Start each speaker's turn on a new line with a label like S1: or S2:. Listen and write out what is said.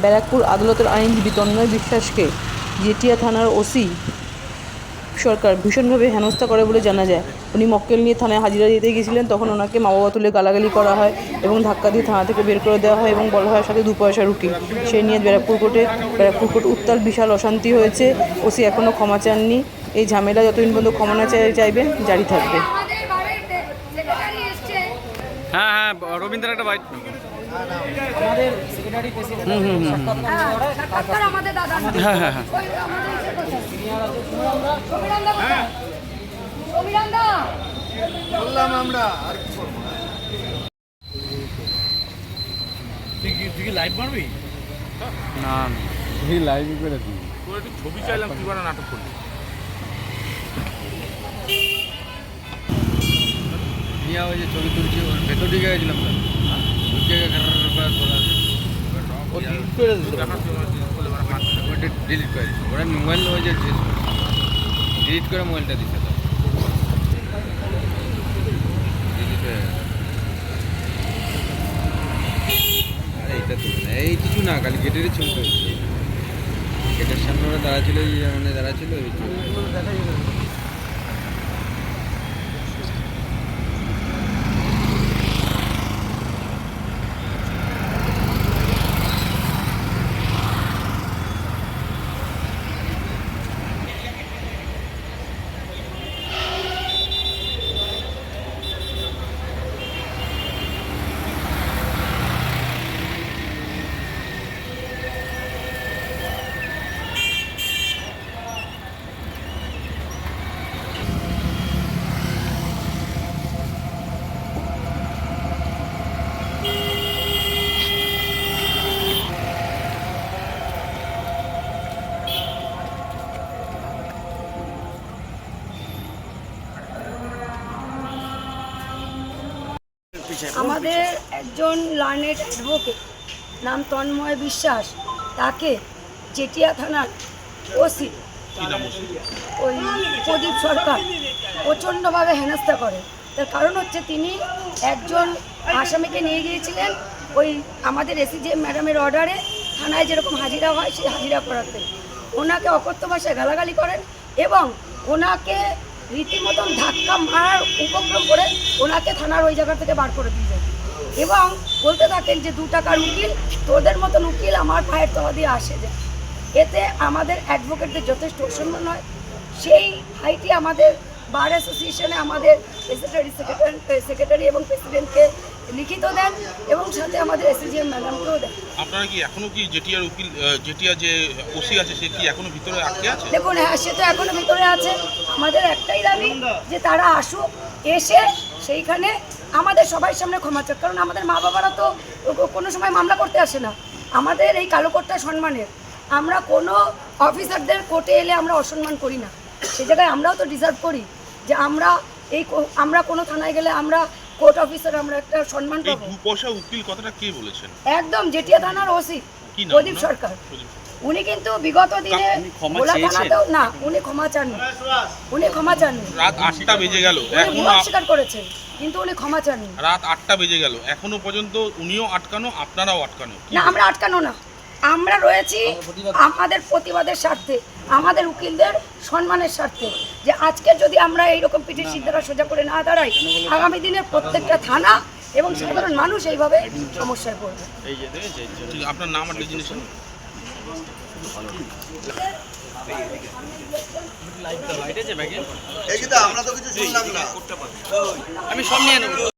S1: ব্যারাকপুর আদালতের আইনজীবী তন্ময় বিশ্বাসকে জেটিয়া থানার ওসি সরকার ভীষণভাবে হেনস্থা করে বলে জানা যায়। উনি মক্কেল নিয়ে থানায় হাজিরা দিতে গিয়েছিলেন তখন ওনাকে মা বাবা তুলে গালাগালি করা হয় এবং ধাক্কা দিয়ে থানা থেকে বের করে দেওয়া হয় এবং বলা হয় সাথে দু পয়সা উকিল সেই নিয়ে ব্যারাকপুর কোর্টে ব্যারাকপুর কোর্ট উত্তাল বিশাল অশান্তি হয়েছে। ওসি এখনও ক্ষমা চাননি। এই ঝামেলা যতদিন পর্যন্ত ক্ষমা না চাই- চাইবেন জারি থাকবে।
S2: আমাদের বাড়িতে সেক্রেটারি এসছে।
S3: হ্যাঁ হ্যাঁ রবীন্দ্র একটা বাইট
S2: হ্যাঁ সাক্ষাৎকার আমাদের দাদা।
S3: হ্যাঁ, হ্যাঁ, হ্যাঁ।
S2: ওই আমাদের ইসের কথা। সমীরণ দা কোথায়? সমীরণ দা
S3: না
S4: এই লাইভ করে দিই
S5: তোর একটু ছবি চাইলাম তুই বারা নাটক করলি
S3: নিয়ে ওই যে ছবি তুলছি ওর ভেতর দিকে গেছিলাম।
S4: ডিলিট করে
S3: দিচ্ছি ওরা মোবাইল ওই যে ডিলিট করে মোবাইলটা দিচ্ছে তো এইটা তো এই কিছু না খালি গেটের ছবি তুলছি। গেটের সামনে ওরা দাঁড়া ছিল মানে দাঁড়া ছিল ওই ছবি।
S2: আমাদের একজন লার্নেড অ্যাডভোকেট নাম তন্ময় বিশ্বাস তাকে চেটিয়া থানার ওসি ওই প্রদীপ সরকার প্রচণ্ডভাবে হেনস্থা করে। তার কারণ হচ্ছে তিনি একজন আসামিকে নিয়ে গিয়েছিলেন ওই আমাদের এসিজিএম ম্যাডামের অর্ডারে থানায় যেরকম হাজিরা হয় সেই হাজিরা করাতে। ওনাকে অকথ্য ভাষায় গালাগালি করেন এবং ওনাকে রীতিমতন ধাক্কা মারার উপক্রম করে ওনাকে থানার ওই জায়গা থেকে বার করে দিয়ে যায়। এবং বলতে থাকেন যে, দু টাকার উকিল, তোদের মতন উকিল আমার পায়ের তলা দিয়ে আসে যায় এতে আমাদের অ্যাডভোকেটদের যথেষ্ট অসম্মান হয়। সেই ভাইটি আমাদের বার অ্যাসোসিয়েশনে আমাদের সেক্রেটারি সেক্রেটারি সেক্রেটারি এবং প্রেসিডেন্টকে লিখিত দেন এবং সাথে আমাদের এসিজিএম ম্যাডামকেও দেন।
S5: আপনারা কি এখনও কি জেটিয়ার উকিল জেটিয়া যে ওসি আছে সে কি এখনও ভিতরে আটকে আছে?
S2: দেখুন হ্যাঁ সে তো এখনও ভিতরে আছে। আমাদের একটাই দাবি যে তারা আসুক এসে সেইখানে আমাদের সবাই সামনে ক্ষমা চাক। কারণ আমাদের মা বাবারা তো কোনো সময় মামলা করতে আসে না। আমাদের এই কালো কোটটা সম্মানের। আমরা কোনো অফিসারদের কোর্টে এলে আমরা অসম্মান করি না। সে জায়গায় আমরাও তো ডিজার্ভ করি। যে আমরা এই আমরা কোনো থানায় গেলে আমরা কোর্ট অফিসার আমরা একটা সম্মান পাবো।
S5: দু পয়সা উকিল কথাটা কে বলেছেন?
S2: একদম জেটিয়া থানার ওসি প্রদীপ সরকার। উনি কিন্তু বিগত দিনে
S3: উনি ক্ষমা
S2: ভোলা
S3: চেয়েছেন?
S2: থানাতেও না উনি ক্ষমা চাননি। উনি ক্ষমা চাননি।
S5: রাত আটটা বেজে গেল।
S2: এখনও স্বীকার করেছেন কিন্তু উনি ক্ষমা চাননি।
S5: রাত আটটা বেজে গেল। এখনও পর্যন্ত উনিও আটকানো আপনারাও আটকানো।
S2: না আমরা আটকানো না। আমরা রয়েছি আমাদের প্রতিবাদের স্বার্থে আমাদের উকিলদের সম্মানের স্বার্থে যে আজকে যদি আমরা এইরকম পিঠের সিদ্ধারা সোজা করে না দাঁড়াই আগামী দিনের প্রত্যেকটা থানা এবং সাধারণ মানুষ এইভাবে সমস্যায় পড়বে
S5: আপনার নাম আর ডেজিনেশন
S3: লাইট আছে ব্যাগে
S6: এই কিন্তু আমরা তো কিছু শুনলাম না
S3: আমি সব নিয়ে নেব